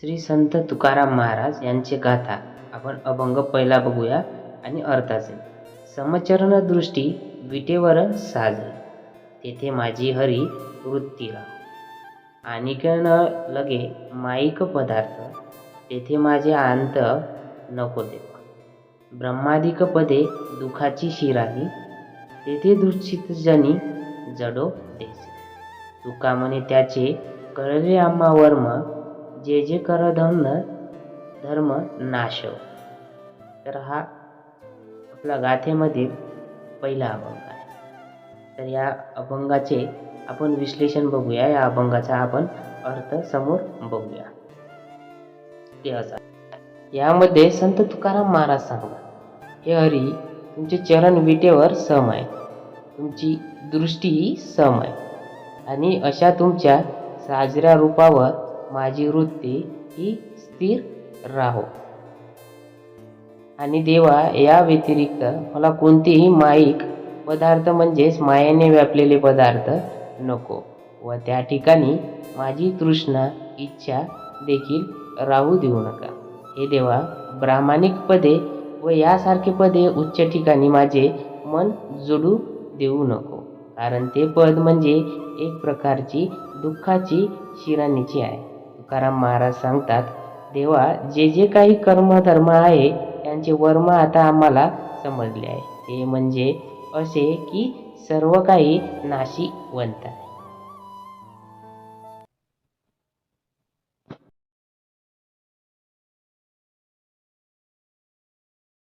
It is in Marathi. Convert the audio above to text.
श्री संत तुकाराम महाराज यांचे गाथा आपण अभंग पहिला बघूया आणि अर्थाचे. समचरण दृष्टी विटेवर साज. तेथे माझी हरी वृत्ती राह. आणिक न लगे माईक पदार्थ. तेथे माझे अंत नको देव. ब्रह्मादिक पदे दुखाची शिराही. तेथे दुःखित जनी जडो देसे. तुका म्हणे त्याचे कळले आम्हा वर्म जे जे कर धर्म धर्म नाशव. तर हा आपला गाथेमधील पहिला अभंग आहे. तर या अभंगाचे आपण विश्लेषण बघूया. या अभंगाचा आपण अर्थ समोर बघूया. ते असा. यामध्ये संत तुकाराम महाराज सांगतात हे हरी तुमचे चरण विटेवर सम आहे. तुमची दृष्टी सम आहे. आणि अशा तुमच्या साजऱ्या रूपावर माझी वृत्ती ही स्थिर राहो. आणि देवा या व्यतिरिक्त मला कोणतेही माईक पदार्थ म्हणजेच मायेने व्यापलेले पदार्थ नको व त्या ठिकाणी माझी तृष्णा इच्छा देखील राहू देऊ नका. हे देवा ब्राह्मणिक पदे व यासारखे पदे उच्च ठिकाणी माझे मन जोडू देऊ नको. कारण ते पद म्हणजे एक प्रकारची दुःखाची शिराणीची आहे. तुकाराम महाराज सांगतात देवा जे जे काही कर्मधर्म आहे त्यांचे वर्म आता आम्हाला समजले आहे. ते म्हणजे असे की सर्व काही नाशिवंत आहे.